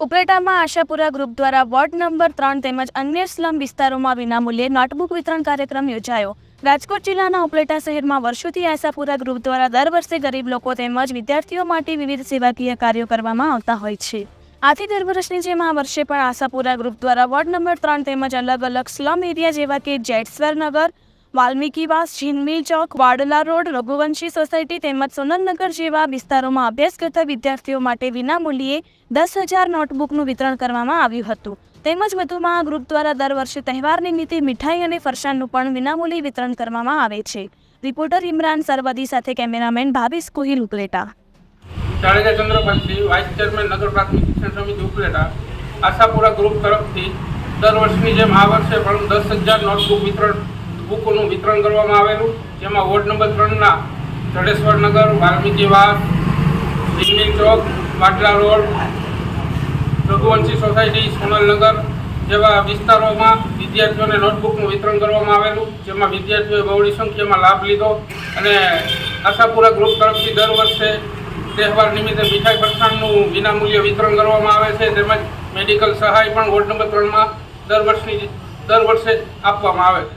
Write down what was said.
ઉપલેટામાં Ashapura group દ્વારા ward number ત્રણ તેમજ અન્ય સ્લમ વિસ્તારોમાં વિનામૂલ્યે નોટબુક વિતરણ કાર્યક્રમ યોજાયો. રાજકોટ જિલ્લાના ઉપલેટા શહેરમાં વર્ષોથી આશાપુરા ગ્રુપ દ્વારા દર વર્ષે ગરીબ લોકો તેમજ વિદ્યાર્થીઓ માટે વિવિધ સેવાકીય કાર્યો કરવામાં આવતા હોય છે. આથી દર વર્ષની જેમ આ વર્ષે પણ આશાપુરા ગ્રુપ દ્વારા વોર્ડ નંબર ત્રણ તેમજ અલગ અલગ સ્લમ એરિયા જેવા કે જેટ્સવેર નગર વાલ્મીકીવાસ ઝીનમિલ ચોક, વાડલા રોડ, રઘુવંશી સોસાયટી તેમજ સોનલનગર જેવા વિસ્તારોમાં અભ્યાસ કરતા વિદ્યાર્થીઓ માટે વિનામૂલ્યે દસ હજાર નોટબુકનું વિતરણ કરવામાં આવ્યું હતું. તેમજ વધુમાં ગ્રુપ દ્વારા દર વર્ષે તહેવાર નિમિત્તે મીઠાઈ અને ફરસાણનું પણ વિનામૂલ્યે વિતરણ કરવામાં આવે છે. રિપોર્ટર ઇમરાન સરવદી સાથે cameraman Bhavish Kohil Upleta. Jadeja Chandrapalsinh vice chairman નગર પ્રાથમિક શિક્ષણ સમિતિ ઉપલેટા, આશાપુરા ગ્રુપ તરફથી દર વર્ષની જેમ આ વર્ષે પણ દસ હજાર નોટબુક વિતરણ બુકોનું વિતરણ કરવામાં આવેલું. જેમાં વોર્ડ નંબર ત્રણના જડેશ્વર નગર, વાલ્મીકી વાસ લીમડી ચોક વાટલા રોડ, રઘુવંશી સોસાયટી સોનલનગર જેવા વિસ્તારોમાં વિદ્યાર્થીઓને નોટબુકનું વિતરણ કરવામાં આવેલું, જેમાં વિદ્યાર્થીઓએ બહોળી સંખ્યામાં લાભ લીધો અને આશાપુરા ગ્રુપ તરફથી દર વર્ષે તહેવાર નિમિત્તે મીઠાઈ પ્રસ્થાનનું વિનામૂલ્ય વિતરણ કરવામાં આવે છે. તેમજ મેડિકલ સહાય પણ વોર્ડ નંબર ત્રણમાં દર વર્ષની, દર વર્ષે આપવામાં આવે છે.